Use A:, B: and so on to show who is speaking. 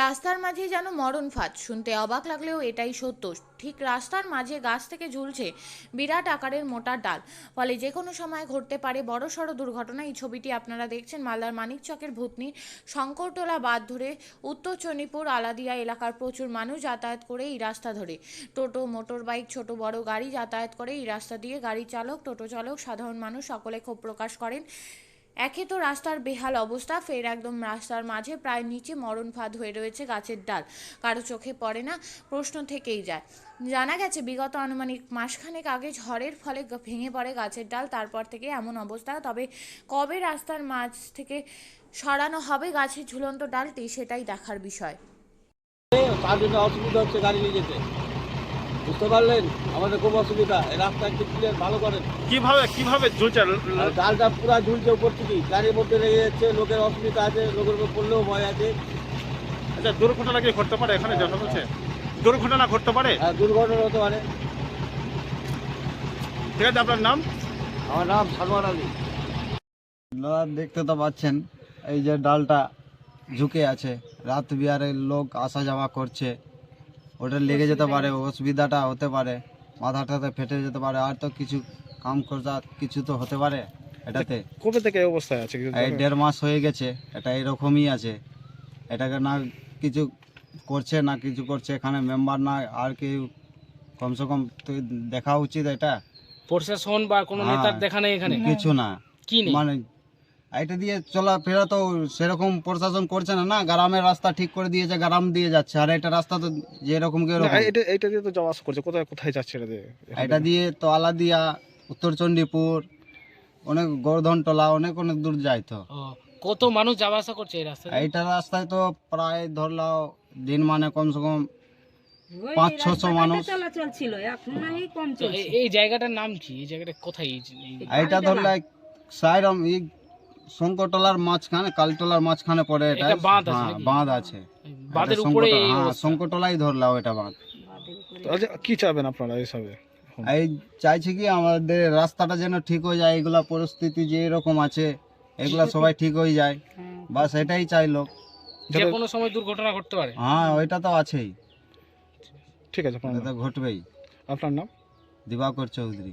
A: রাস্তার মাঝে যেন মরণ ফাঁদ। শুনতে অবাক লাগলেও এটাই সত্য। ঠিক রাস্তার মাঝে গাছ থেকে ঝুলছে বিরাট আকারের মোটা ডাল। ফলে যে কোনো সময় ঘটতে পারে বড় সড়ো দুর্ঘটনা। এই ছবিটি আপনারা দেখছেন মালদার মানিকচকের ভূতনি শঙ্করটোলা বাদ ধরে উত্তর চণ্ডীপুর আলাদিয়া এলাকার প্রচুর মানুষ যাতায়াত করে এই রাস্তা ধরে। টোটো মোটর বাইক ছোট বড় গাড়ি যাতায়াত করে এই রাস্তা দিয়ে গাড়ি চালক, টোটো চালক, সাধারণ মানুষ সকলে ক্ষোভ প্রকাশ করেন। একে তো রাস্তার বেহাল অবস্থা, ফের একদম রাস্তার মাঝে প্রায় নিচে মরণ ফাঁদ হয়ে রয়েছে গাছের ডাল। কারও চোখে পড়ে না, প্রশ্ন থেকেই যায়। জানা গেছে, বিগত আনুমানিক মাসখানেক আগে ঝড়ের ফলে ভেঙে পড়ে গাছের ডাল, তারপর থেকে এমন অবস্থা। তবে কবে রাস্তার মাঝ থেকে সরানো হবে গাছের ঝুলন্ত ডালটি, সেটাই দেখার বিষয়।
B: অসুবিধা হচ্ছে গাড়ি নিয়ে যেতে। বুঝতে পারলেন? আমাদের খুব অসুবিধা। এই রাস্তা একটু ক্লিয়ার ভালো করেন।
C: কীভাবে কীভাবে ঝুলছে?
B: ডালটা পুরো ঝুলছে উপর থেকে। গাড়ির মধ্যে লেগে যাচ্ছে লোকের অসুবিধা আছে লোকের উপর পড়লেও ভয় আছে।
C: আচ্ছা দুর্ঘটনা কি ঘটতে পারে এখানে জানা যাচ্ছে দুর্ঘটনা ঘটতে পারে?
B: আর দুর্ঘটনা হতে পারে।
C: ঠিক আছে আপনার নাম?
B: আমার নাম সালমান আলী।
D: দাদা দেখতে তো পাচ্ছেন এই যে ডালটা ঝুঁকে আছে। রাত বিহারের লোক আসা যাওয়া করছে। ওটা লেগে যেতে পারে অসুবিধাটা হতে পারে মাথাটাতে ফেটে যেতে পারে আর তো কিছু কাম করতে কিছু তো হতে পারে এটাতে।
C: কবে থেকে এই অবস্থায় আছে
D: এই দেড় মাস হয়ে গেছে এটা এরকমই আছে। এটাকে না কিছু করছে না কিছু করছে এখানে মেম্বার না আর কেউ কমসে কম তো দেখা উচিত এটা।
E: প্রশাসন বা কোনো
D: হ্যাঁ।
E: নেতার দেখা নেই এখানে?
D: কিছু না।
E: কি
D: মানে এটা দিয়ে চলাফেরা তো সেরকম প্রশাসন করছে না না? গ্রামের রাস্তা ঠিক করে দিয়েছে গ্রাম দিয়ে যাচ্ছে। আর এটা রাস্তা তো যেরকম
C: এটা এটা দিয়ে তো যাওয়া আসা করছে। কোথায় কোথায় যাচ্ছে এটা দিয়ে?
D: এটা দিয়ে তো আলাদিয়া উত্তর চণ্ডীপুর অনেক গোর্ধনটোলা অনেক অনেক দূর যায় তো।
E: কত মানুষ যাওয়া আসা করছে এই রাস্তায়?
D: এইটা রাস্তায় তো প্রায় ধরলাও দিন মানে কমসে কম পাঁচ ছশো মানুষ।
F: চলাচল এখন কম চলছে।
E: এই জায়গাটার নাম কি? এই জায়গাটা কোথায়?
D: এইটা ধরলে সাইরম এই শঙ্করটোলার মাঝখানে কালটোলার মাঝখানে পড়ে এটা।
E: বাঁধ আছে
D: হ্যাঁ
E: নাকি?
D: বাঁধ আছে।
E: বাঁধের
D: এটা
E: উপরে
D: হ্যাঁ ধরলাও এটা বাঁধ।
C: তো আচ্ছা কি চাইবেন আপনারা এইসবে?
D: এই চাইছি কি আমাদের রাস্তাটা যেন ঠিক হয়ে যায় এগুলা পরিস্থিতি যে এরকম আছে এগুলা সবাই ঠিক হয়ে যায়। বাস এটাই চাই লোক
E: যে কোনো সময় দুর্ঘটনা ঘটতে পারে।
D: হ্যাঁ ওইটা তো আছেই।
C: ঠিক আছে আপনার
D: এটা তো ঘটবেই।
C: আপনার নাম?
D: দিবাকর চৌধুরী।